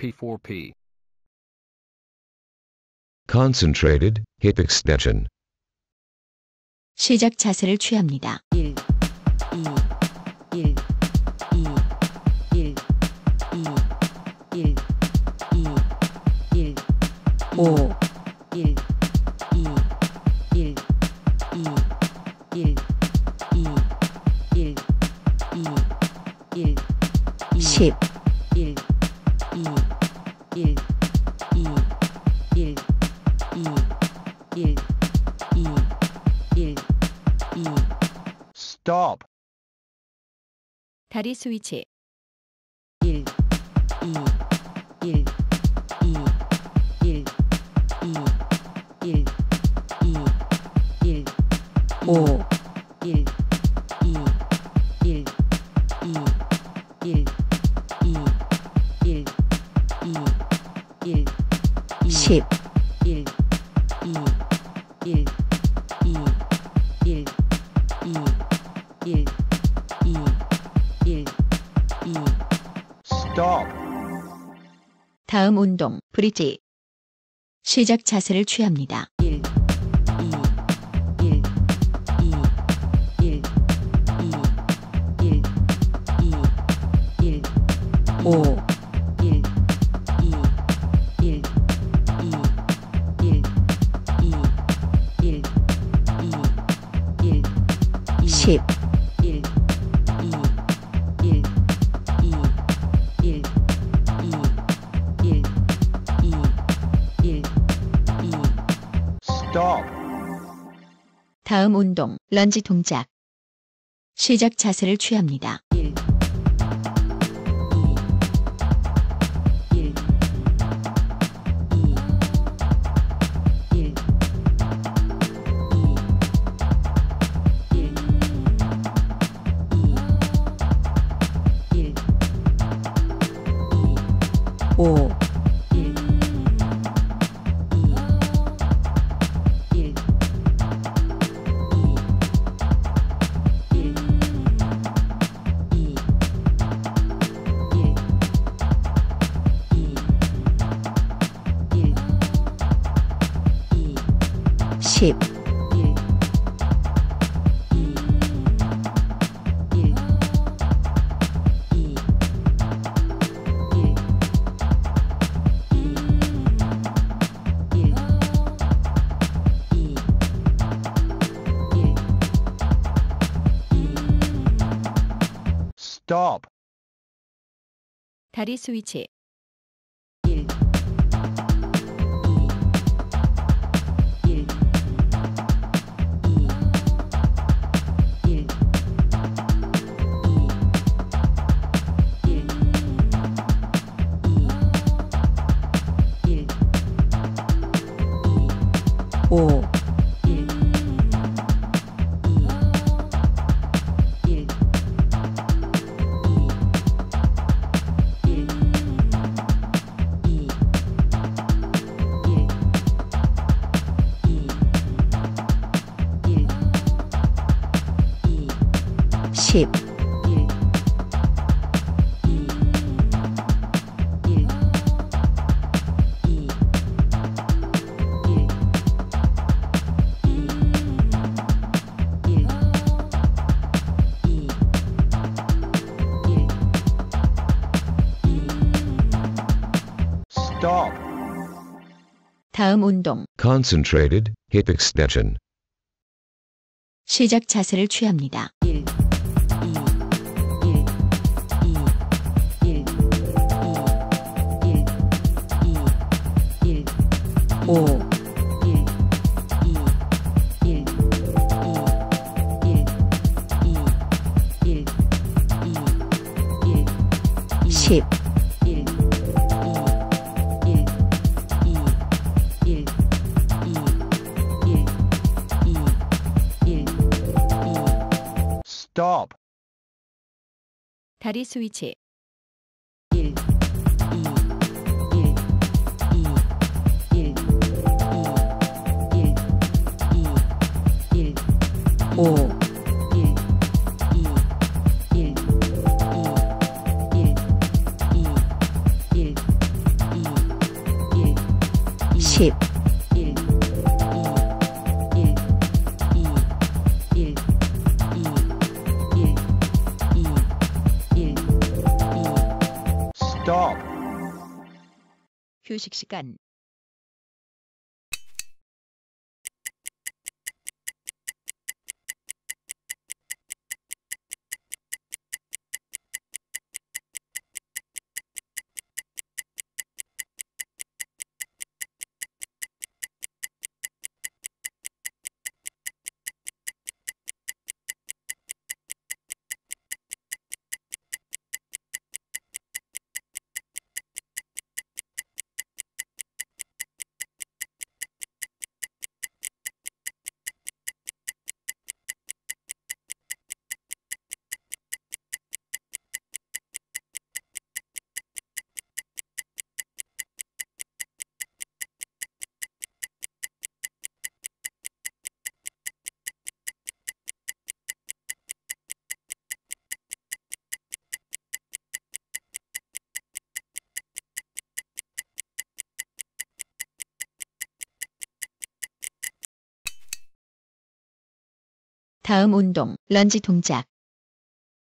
P4P. Concentrated hip extension. 시작 자세를 취합니다. 1, 2, 1, 2, 1, 2, 1, 2, 1, 5, 1, 2, 1, 2, 1, 2, 1, 2, 1, 10, Stop. 다리 스위치. 1, 2, 1, 2, 1, 2, 1, 2, 1, 5, 1, 2, 1, 2, 1, 2, 1, 2, 1, 10, Stop. 다음 운동, 브릿지. 시작 자세를 취합니다. 1, 2, 1, 2, 1, 2, 1, 2, 1, 5, 다음 운동, 런지 동작. 시작 자세를 취합니다. 10 1 2 1 2 1 1 2 Stop. 다리 스위치 다음 운동, Concentrated hip extension. 시작 자세를 취합니다. 1 2 1 2 1 2 1 2 1 5 1 2 1 2 1 2 1 2 1 10 Stop. 다리 스위치. 1 2 1 2 1 2 1 2 1 5 10 휴식 시간 다음 운동 런지 동작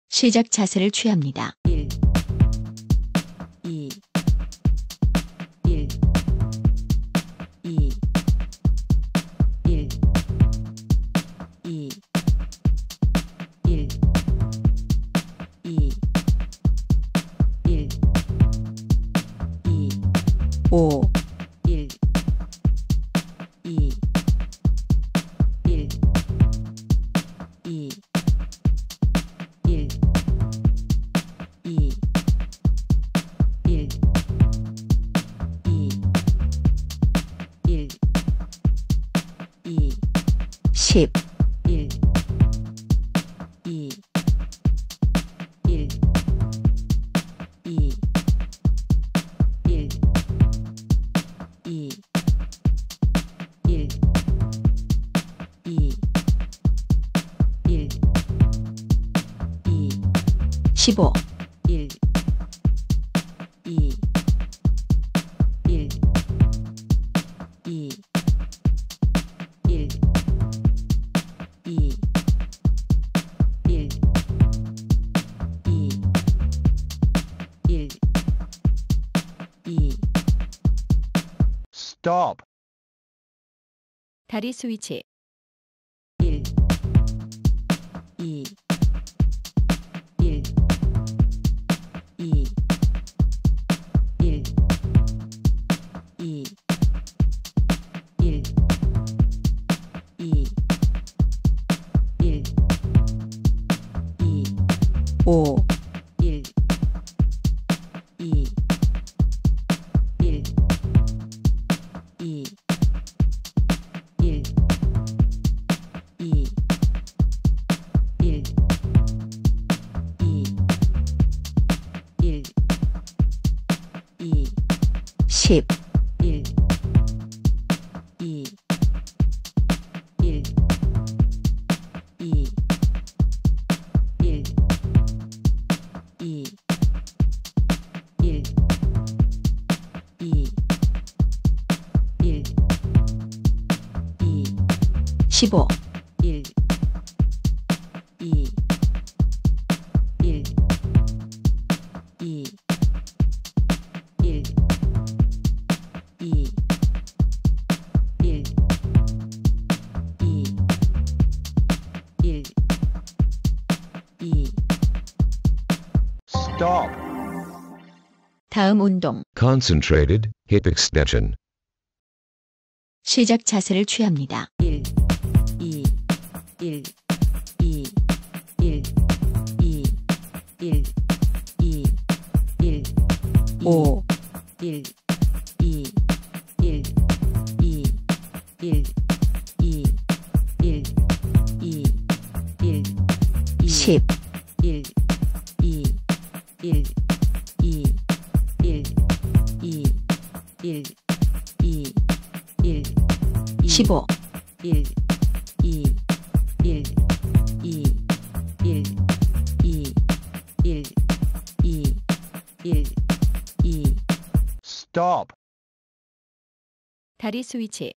시작 자세를 취합니다. 15 1 2 1 2 1 2 1 2 1 2 Stop. 다리 스위치. 1 2 10 1 2 Stop. 다음 운동 Concentrated hip extension. 시작 자세를 취합니다. 1 2 1 2 1 2 1 2 1 5 10 1 2 1 2 1 2 1 2 1 15 1 2 1 2 1 2 1 2 1 2 Stop. 다리 스위치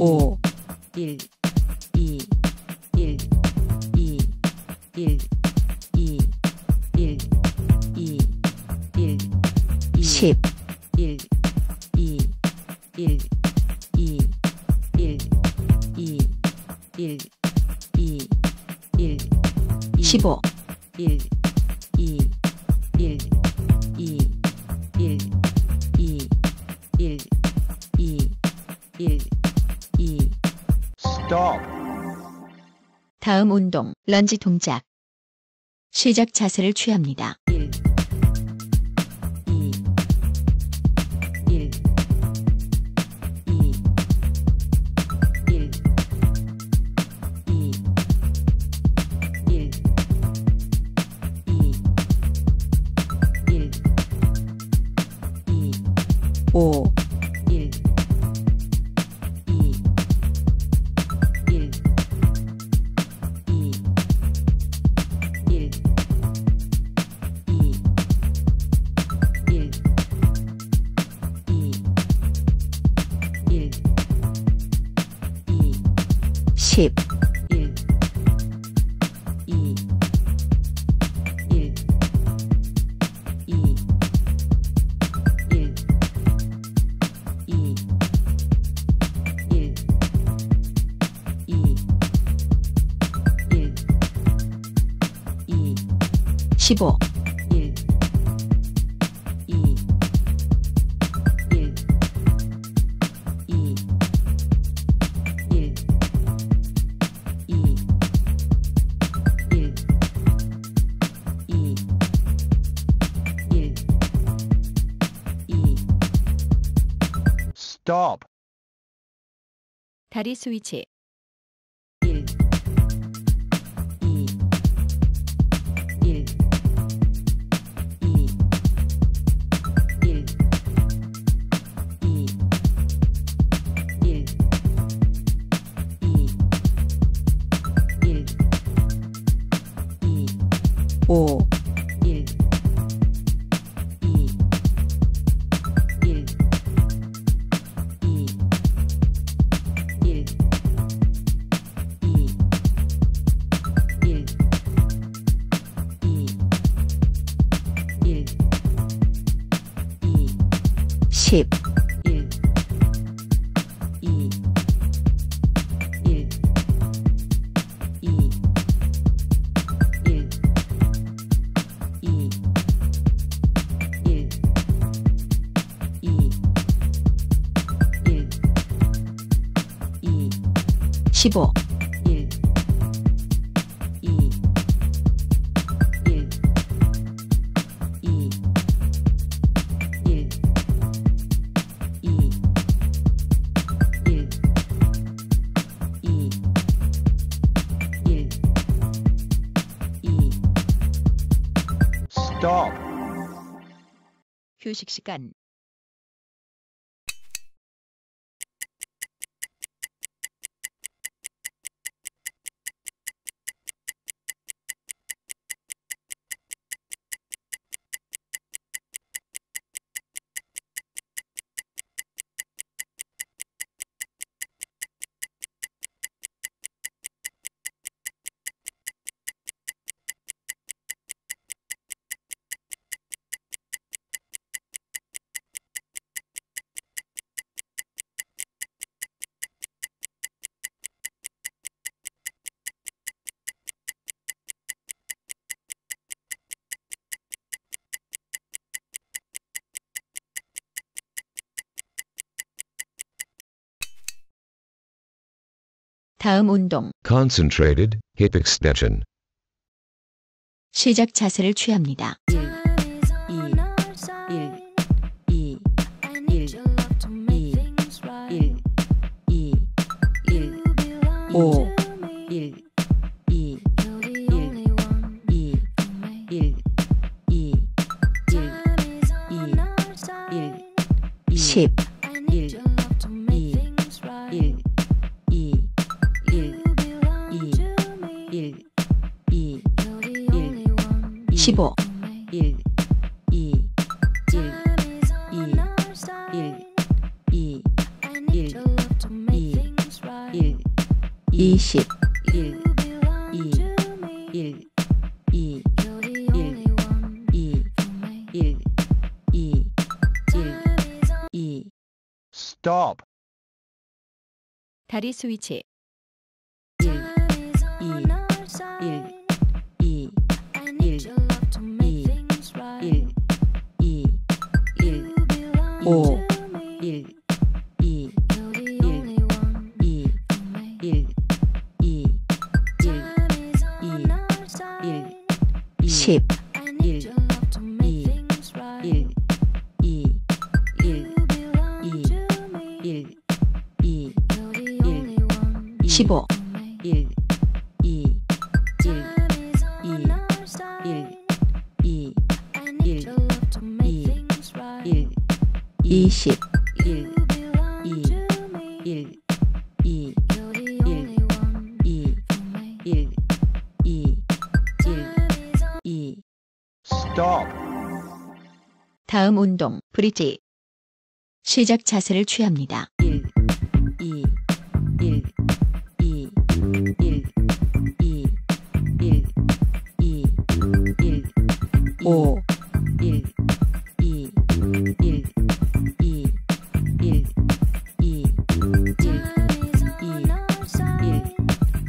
5 1 2 1 2 1 2 1 2 1 2 10 1 2 1 2 1 2 1 2 1 15 다음 운동 런지 동작 시작 자세를 취합니다. 1 2 1 2 1 2 1 2 1 2 5 15 1 2 1 2 1 2 1 2 1 2 Stop. 다리 스위치 15 1 2 1 2 1 2 1 2 1 2 Stop. 휴식 시간 다음 운동 Concentrated hip extension. 시작 자세를 취합니다. 1 2 1 2 1 2 1 5 1 2 1 2 1 2 1 2 1 10 15 1 2 1 2 1 2 1 2 1 20 1 2 1 2 1 2 1 2 Stop. 다리 스위치 10 1 2 1 2 1 1 2 15 다음 운동 브릿지 시작 자세를 취합니다. 1 2 1 2 1 2 1 2 1 5 1 2 1 2 1 2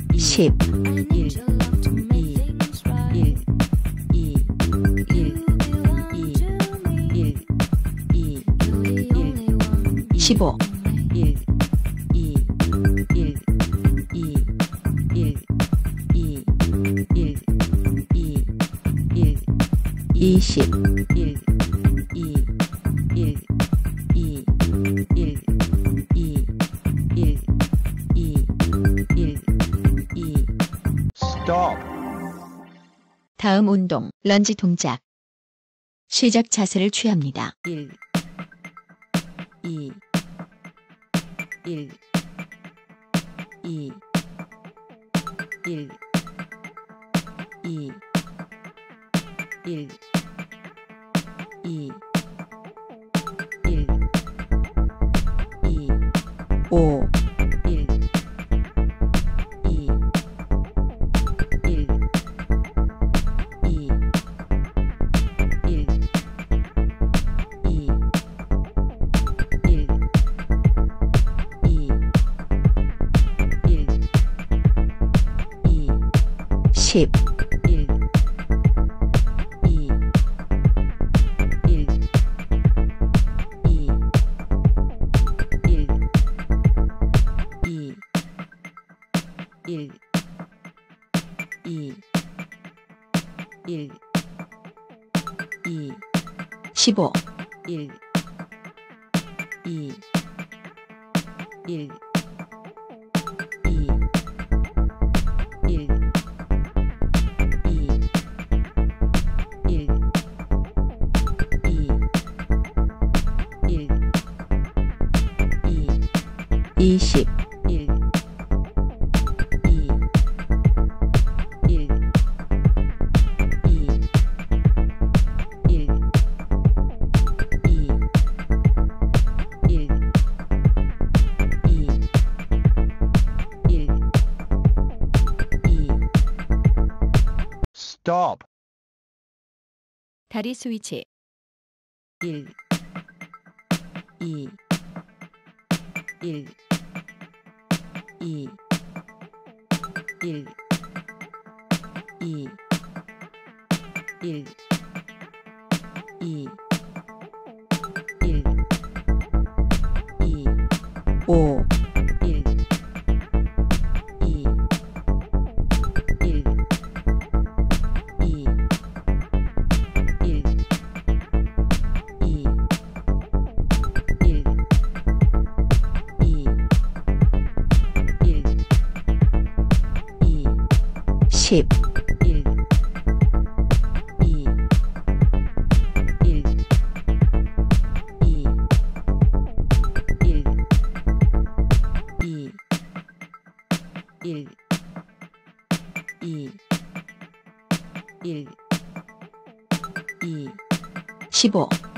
1 10 15 1 2 1 2 1 2 1 2 1 20 1 2 1 2 1 2 1 2 1 2 Stop. 다음 운동 런지 동작. 시작 자세를 취합니다. 1 2 1 2 1 2 1 15 1 2 1 Stop. 다리 스위치 1 2 1 2 1 2 1 2 1 2 5 10 1 2 1 2 1 2 1 2 1 2 15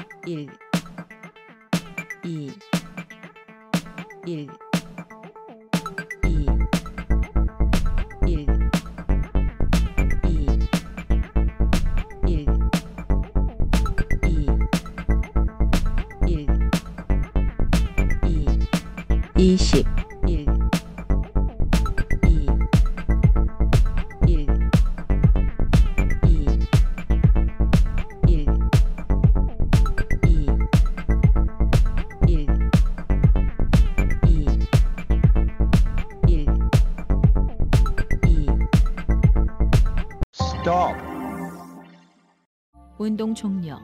운동 종료